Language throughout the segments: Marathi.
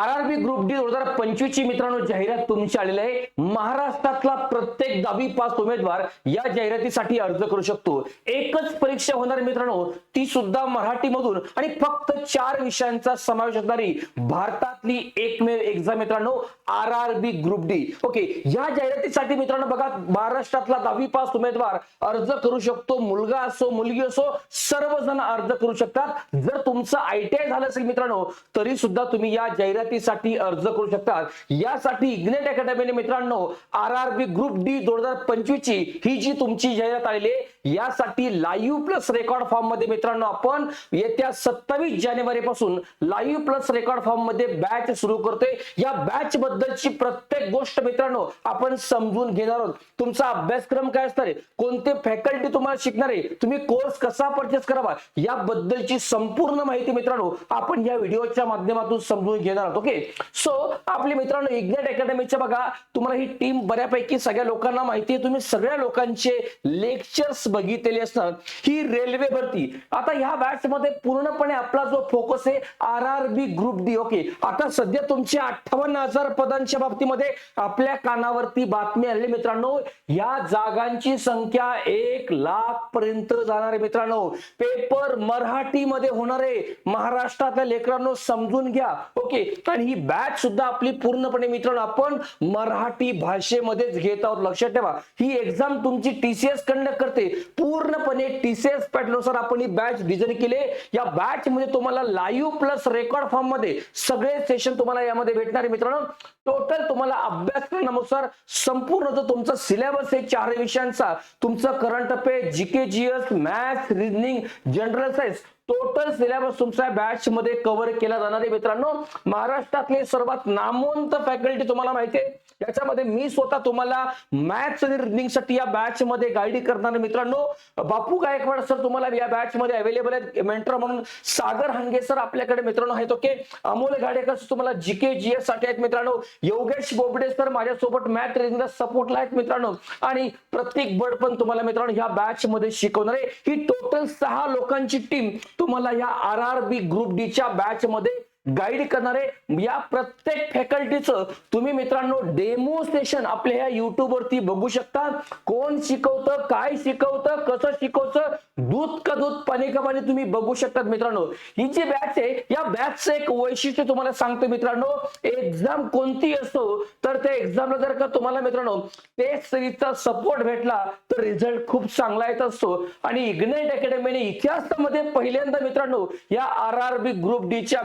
आर आरबी ग्रुप डी दोन हजार पंचवीस ची मित्रांनो जाहिरात तुमची आलेली आहे. महाराष्ट्रातला प्रत्येक दहावी पास उमेदवार या जाहिरातीसाठी अर्ज करू शकतो. एकच परीक्षा होणार मित्रांनो ती सुद्धा मराठीमधून आणि फक्त चार विषयांचा समावेश असणारी भारतातली एकमेव एक्झाम मित्रांनो R R B group D. Okay या जाहिरातीसाठी मित्रांनो बघा महाराष्ट्रातला दहावी पास उमेदवार अर्ज करू शकतो. मुलगा असो मुलगी असो सर्वजण अर्ज करू शकतात. जर तुमचं आयटीआय झालं असेल मित्रांनो तरी सुद्धा तुम्ही या विद्यार्थीसाठी अर्ज करू शकतात. यासाठी इग्नेट अकॅडमीने मित्रांनो R R B group D दोन हजार पंचवीस ची ही जी तुमची जाहिरात आलेली आहे यासाठी लाईव्ह प्लस रेकॉर्ड फॉर्ममध्ये मित्रांनो आपण येत्या सत्तावीस जानेवारी पासून लाईव्ह प्लस रेकॉर्ड फॉर्ममध्ये बॅच सुरू करतोय. या बॅच बद्दलची प्रत्येक गोष्ट मित्रांनो आपण समजून घेणार आहोत. तुमचा अभ्यासक्रम काय असणार आहे? कोणते फॅकल्टी तुम्हाला शिकणार आहे? तुम्ही कोर्स कसा परचेस करावा? याबद्दलची संपूर्ण माहिती मित्रांनो आपण या व्हिडिओच्या माध्यमातून समजून घेणार आहोत ओके सो आपले मित्रांनो इग्नेट अकॅडमीच्या बघा. तुम्हाला ही टीम बऱ्यापैकी सगळ्या लोकांना माहिती आहे. तुम्ही सगळ्या लोकांचे लेक्चर्स बघितलेले असतात ही रेल्वे भरती. आता ह्या बॅच मध्ये पूर्णपणे आपला जो फोकस आहे R R B group D okay आता सध्या तुमच्या अठ्ठावन्न हजार पदांच्या बाबतीमध्ये आपल्या कानावरती बातमी आलेली मित्रांनो. या जागांची संख्या एक लाख पर्यंत जाणार आहे मित्रांनो. पेपर मराठीमध्ये होणार आहे. महाराष्ट्रातल्या लेकरांनो समजून घ्या ओके आणि ही बॅच सुद्धा आपली पूर्णपणे मित्रांनो आपण मराठी भाषेमध्येच घेत आहोत. लक्षात ठेवा. ही एक्झाम तुमची टीसीएस कंडक्ट करते. पूर्णपणे टीसीएस पॅटर्नुसार आपण ही बॅच डिझाईन केली या बॅच मध्ये तुम्हाला लाईव्ह प्लस रेकॉर्ड फॉर्ममध्ये सगळे सेशन तुम्हाला यामध्ये भेटणार आहे मित्रांनो. टोटल तुम्हाला अभ्यासक्रमानुसार संपूर्ण जो तुमचा सिलेबस आहे चार विषयांचा तुमचं current affair GK GS maths reasoning general science total syllabus तुमच्या बॅच मध्ये कव्हर केला जाणार आहे. मित्रांनो महाराष्ट्रातले सर्वात नामवंत फॅकल्टी तुम्हाला माहिती आहे. याच्यामध्ये मी स्वतः तुम्हाला मॅथ्स आणि रिझनिंगसाठी या बॅच मध्ये गाईड करणार मित्रांनो बापू गायकवाड सर तुम्हाला या बॅच मध्ये अवेलेबल आहेत. मेंटर म्हणून सागर हंगे सर आपल्याकडे मित्रांनो आहेत ओके अमोल गाडेकर तुम्हाला जीके जीएससाठी आहेत मित्रांनो. योगेश बोबडे सर माझ्यासोबत मॅथ रिडिंगला सपोर्टला आहेत मित्रांनो. आणि प्रत्येक बर्ड पण तुम्हाला मित्रांनो ह्या बॅच मध्ये शिकवणार आहे. ही टोटल सहा लोकांची टीम तुम्हाला या आर आर बी ग्रुप डीच्या बॅचमध्ये गाईड करणारे या प्रत्येक फॅकल्टीचं तुम्ही मित्रांनो डेमो सेशन आपल्या ह्या युट्यूब वरती बघू शकता. कोण शिकवतं काय शिकवतं कसं शिकवतं दूध का दूध पाणी का पाणी तुम्ही बघू शकतात मित्रांनो. ही जी बॅच आहे या बॅचचं एक वैशिष्ट्य तुम्हाला सांगतो मित्रांनो. एक्झाम कोणती असो तर त्या एक्झामला जर का तुम्हाला मित्रांनो टेस्ट सिरीजचा सपोर्ट भेटला तर रिझल्ट खूप चांगला येत असतो. आणि इग्नाइट अकॅडमीने इतिहासामध्ये पहिल्यांदा मित्रांनो या R R B group D च्या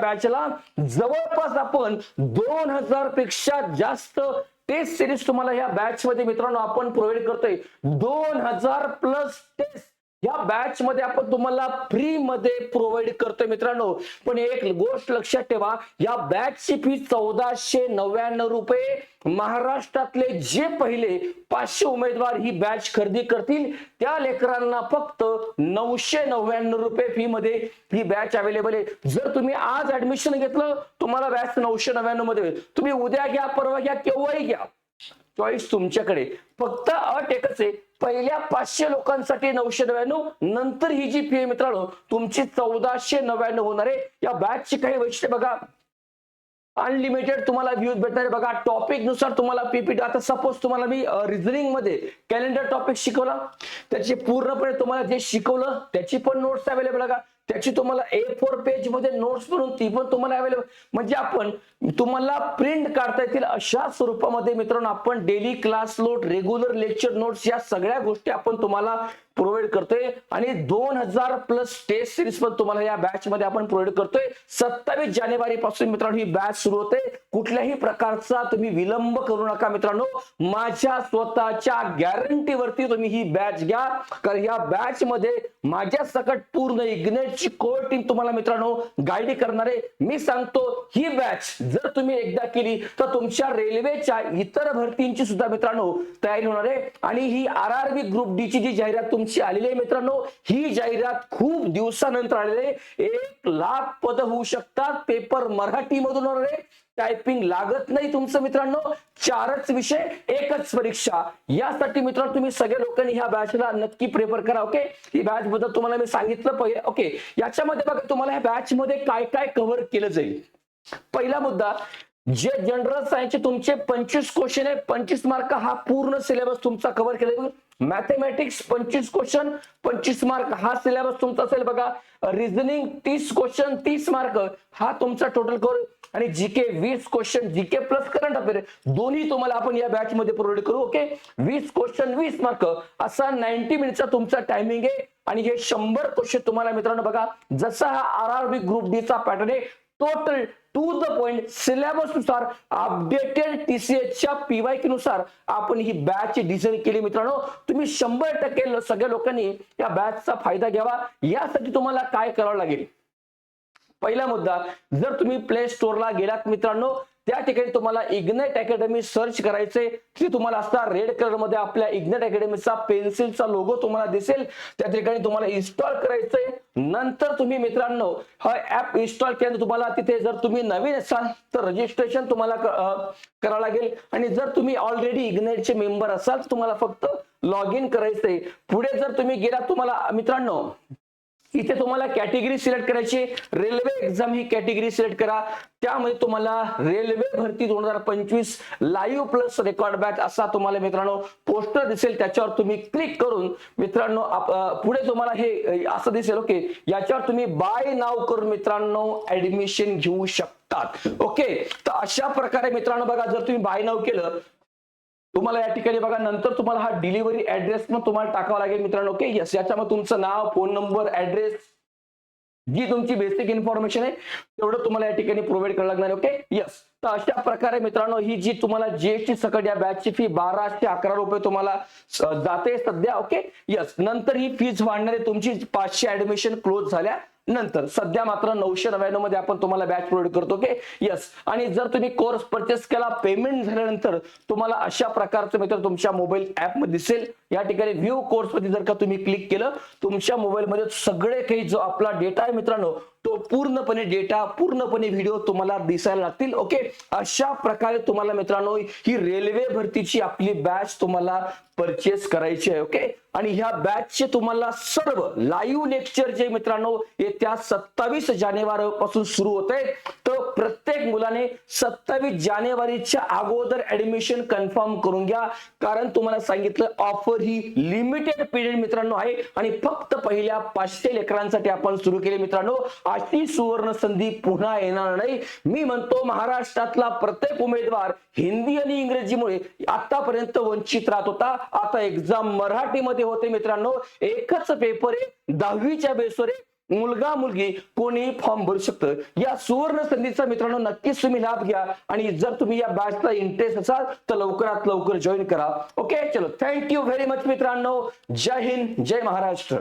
जवळपास आपण दोन हजारपेक्षा जास्त टेस्ट सिरीज तुम्हाला या बॅच मध्ये मित्रांनो आपण प्रोव्हाइड करतोय. दोन हजार प्लस टेस्ट या बॅच मध्ये आपण तुम्हाला फ्री मध्ये प्रोव्हाइड करतोय मित्रांनो. पण एक गोष्ट लक्षात ठेवा या बॅचची फी चौदाशे नव्याण्णव रुपये. महाराष्ट्रातले जे पहिले पाचशे उमेदवार ही बॅच खरेदी करतील त्या लेकरांना फक्त नऊशे नव्याण्णव रुपये फी मध्ये ही बॅच अवेलेबल आहे. जर तुम्ही आज ऍडमिशन घेतलं तुम्हाला बॅच नऊशे नव्याण्णवमध्ये. तुम्ही उद्या घ्या परवा घ्या केव्हाही घ्या. चॉईस तुमच्याकडे. फक्त अट एकच आहे. पहिल्या पाचशे लोकांसाठी नऊशे नव्याण्णव नंतर ही जी फी आहे मित्रांनो तुमची चौदाशे नव्याण्णव होणार आहे. या बॅचची काही वैशिष्ट्य बघा. अनलिमिटेड तुम्हाला व्ह्यूज भेटणार बघा टॉपिकनुसार तुम्हाला पीपीटी आता सपोज तुम्हाला मी रिझनिंगमध्ये कॅलेंडर टॉपिक शिकवला. त्याचे पूर्णपणे तुम्हाला जे शिकवलं त्याची पण नोट्स अवेलेबल बघा. त्याची तुम्हाला ए फोर पेजमध्ये नोट्स म्हणून ती पण तुम्हाला अवेलेबल म्हणजे आपण तुम्हाला प्रिंट काढता येतील अशा स्वरूपामध्ये मित्रांनो आपण daily class note regular lecture notes या सगळ्या गोष्टी आपण तुम्हाला प्रोव्हाइड करतोय. आणि दोन हजार प्लस टेस्ट सिरीज पण तुम्हाला या बॅच मध्ये आपण प्रोव्हाइड करतोय. सत्तावीस जानेवारी पासून मित्रांनो ही बॅच सुरू होते. कुठल्याही प्रकारचा तुम्ही विलंब करू नका मित्रांनो. माझ्या स्वतःच्या गॅरंटीवरती तुम्ही ही बॅच घ्या. कारण या बॅच मध्ये माझ्या सकट पूर्ण इग्नेटची कोर टीम तुम्हाला मित्रांनो गाईड करणारे. मी सांगतो ही बॅच जर तुम्ही एकदा केली तर तुमच्या रेल्वेच्या इतर भरतींची सुद्धा मित्रांनो तयारी होणार आहे. आणि ही R R B group D ची जी जाहिरात तुमची आलेली आहे मित्रांनो ही जाहिरात खूप दिवसानंतर आलेली आहे. एक लाख पद होऊ शकतात. पेपर मराठी मधून होणार आहे. टायपिंग लागत नाही तुमचं मित्रांनो. चारच विषय एकच परीक्षा. यासाठी मित्रांनो तुम्ही सगळ्या लोकांनी ह्या बॅचला नक्की प्रेफर करा ओके ही बॅच बद्दल तुम्हाला मी सांगितलं पहिले ओके याच्यामध्ये बघा तुम्हाला ह्या बॅच मध्ये काय काय कव्हर केलं जाईल. पहिला मुद्दा जे जनरल सायन्सचे तुमचे पंचवीस क्वेश्चन आहे पंचवीस मार्क हा पूर्ण सिलेबस तुमचा कव्हर केला मॅथमॅटिक्स पंचवीस क्वेश्चन पंचवीस मार्क हा सिलेबस तुमचा असेल बघा. रिझनिंग तीस क्वेश्चन तीस मार्क हा तुमचा टोटल कर आणि जीके वीस question GK plus current affair दोन्ही तुम्हाला आपण या बॅच मध्ये प्रोव्हाइड करू ओके वीस क्वेश्चन वीस मार्क असा नाईन्टी मिनिटचा तुमचा टायमिंग आहे. आणि हे शंभर क्वेश्चन तुम्हाला मित्रांनो बघा. जसा हा R R B group D चा पॅटर्न आहे टोटल टू द पॉइंट सिलेबसनुसार अपडेटेड टीसीएसच्या पीवायकी नुसार आपण ही बॅच डिझाईन केली मित्रांनो. तुम्ही शंभर टक्के सगळ्या लोकांनी या बॅचचा फायदा घ्यावा. यासाठी तुम्हाला काय करावं लागेल? पहिला मुद्दा जर तुम्ही प्ले स्टोअरला गेलात मित्रांनो त्या ठिकाणी तुम्हाला इग्नाइट अकॅडमी सर्च करायचे तिथे तुम्हाला असता रेड कलरमध्ये आपल्या इग्नाइट अकॅडमीचा पेन्सिलचा लोगो तुम्हाला दिसेल. त्या ठिकाणी तुम्हाला इन्स्टॉल करायचंय. नंतर तुम्ही मित्रांनो हा ऍप इन्स्टॉल केल्यानंतर तुम्हाला तिथे जर तुम्ही नवीन असाल तर रजिस्ट्रेशन तुम्हाला करावं लागेल. आणि जर तुम्ही ऑलरेडी इग्नाइटचे मेंबर असाल तर तुम्हाला फक्त लॉग इन करायचंय. पुढे जर तुम्ही गेला तुम्हाला मित्रांनो इथे तुम्हाला कॅटेगरी सिलेक्ट करायची रेल्वे एक्झाम ही कॅटेगरी सिलेक्ट करा. त्यामध्ये तुम्हाला रेल्वे भरती दोन हजार पंचवीस लाईव्ह प्लस रेकॉर्ड बॅच असा तुम्हाला मित्रांनो पोस्टर दिसेल. त्याच्यावर तुम्ही क्लिक करून मित्रांनो पुढे तुम्हाला हे असं दिसेल ओके याच्यावर तुम्ही बाय नाव करून मित्रांनो ऍडमिशन घेऊ शकतात. ओके तर अशा प्रकारे मित्रांनो बघा जर तुम्ही बाय नाव केलं तुम्हाला या ठिकाणी बघा नंतर तुम्हाला हा डिलिव्हरी ऍड्रेस पण तुम्हाला टाकावा लागेल मित्रांनो ओके यस याच्यामध्ये तुमचं नाव फोन नंबर ऍड्रेस जी तुमची बेसिक इन्फॉर्मेशन आहे तेवढं तुम्हाला या ठिकाणी प्रोव्हाइड करावं लागणार ओके यस तर अशा प्रकारे मित्रांनो ही जी तुम्हाला जीएसटी सकट या बॅचची फी बाराशे अकरा रुपये तुम्हाला जाते सध्या ओके यस नंतर ही फीज वाढणार आहे तुमची पाचशे ऍडमिशन क्लोज झाल्या नंतर सध्या मात्र नऊशे नव्याण्णवमध्ये आपण तुम्हाला बॅच प्रोव्हाइड करतो ओके यस आणि जर तुम्ही कोर्स परचेस केला पेमेंट झाल्यानंतर तुम्हाला अशा प्रकारचं मित्र तुमच्या मोबाईल ऍपमध्ये दिसेल. या ठिकाणी व्ह्यू कोर्समध्ये जर का तुम्ही क्लिक केलं तुमच्या मोबाईल मध्ये सगळे काही जो आपला डेटा आहे मित्रांनो तो पूर्णपणे डेटा पूर्णपणे व्हिडिओ तुम्हाला दिसायला लागतील. ओके अशा प्रकारे तुम्हाला मित्रांनो ही रेल्वे भरतीची आपली बॅच तुम्हाला परचेस करायची आहे. ओके आणि ह्या बॅचचे तुम्हाला सर्व लाईव्ह लेक्चर जे मित्रांनो येत्या सत्तावीस जानेवारी पासून सुरू होत आहेत तर प्रत्येक मुलाने सत्तावीस जानेवारीच्या अगोदर ऍडमिशन कन्फर्म करून घ्या. कारण तुम्हाला सांगितलं ऑफर ही लिमिटेड पिरियड मित्रांनो आहे. आणि फक्त पहिल्या पाचशे लेकरांसाठी आपण सुरू केले मित्रांनो. अशी सुवर्ण संधी पुन्हा येणार नाही. मी म्हणतो महाराष्ट्रातला प्रत्येक उमेदवार हिंदी आणि इंग्रजीमुळे आतापर्यंत वंचित राहत होता. आता एक्झाम मराठीमध्ये होते मित्रांनो. एकच पेपर आहे दहावीच्या बेसवर मुलगा मुलगी कोणी फॉर्म भरू शकतं. या सुवर्ण संधीचा मित्रांनो नक्कीच तुम्ही लाभ घ्या. आणि जर तुम्ही या बॅचला इंटरेस्ट असाल तर लवकरात लवकर जॉईन करा. ओके चलो थँक्यू व्हेरी मच मित्रांनो. जय हिंद जय महाराष्ट्र.